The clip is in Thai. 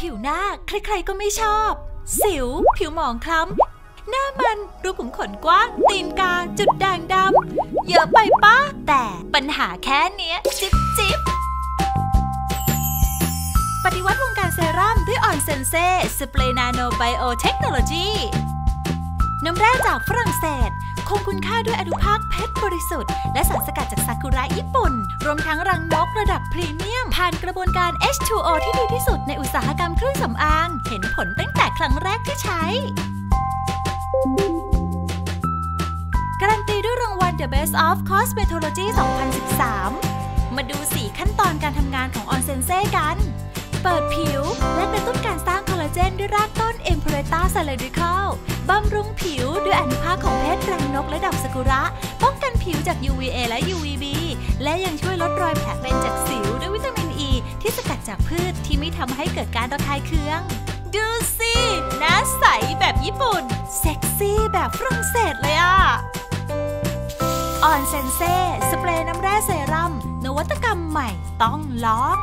ผิวหน้าใครๆก็ไม่ชอบ สิว ผิวหมองคล้ำ หน้ามันรูขุมขนกว้าง ตีนกา จุดด่างดำ เยอะไปป้าแต่ปัญหาแค่เนี้ย จิบจิบปฏิวัติวงการเซรั่มด้วยออนเซนเซ่สเปรย์นาโนไบโอเทคโนโลยีน้ำแร่จากฝรั่งเศส คงคุณค่าด้วยอนุภาคเพชรบริสุทธิ์ และสารสกัดจากซากุระญี่ปุ่น รวมทั้งรังนกระดับพรีเมียม ผ่านกระบวนการ H2O ที่ดีที่สุดในอุตสาหกรรมเครื่องสำอาง เห็นผลตั้งแต่ครั้งแรกที่ใช้ การันตีด้วยรางวัล The Best of Cosmetology 2013 มาดู 4 ขั้นตอนการทำงานของออนเซนเซ่กัน เปิดผิวและกระตุ้นการสร้างคอลลาเจนด้วยรากต้น e m p r e t a s a l a d i c a l บำรุงผิวด้วยอนุภาคของเพชรรังนกและดอกซากุระ ป้องกันผิวจาก UVA และ UVB และยังช่วยลดรอยแผลเป็นจากสิวด้วยวิตามินอ e, ีที่สกัดจากพืชที่ไม่ทำให้เกิดการระคายเคือง ดูสิหน้าใสแบบญี่ปุ่น เซ็กซี่แบบฝรั่งเศสเลยอะออนเซนเซ่สเปรย์น้ำแร่เซรั่มนวัตกรรมใหม่ต้องลอง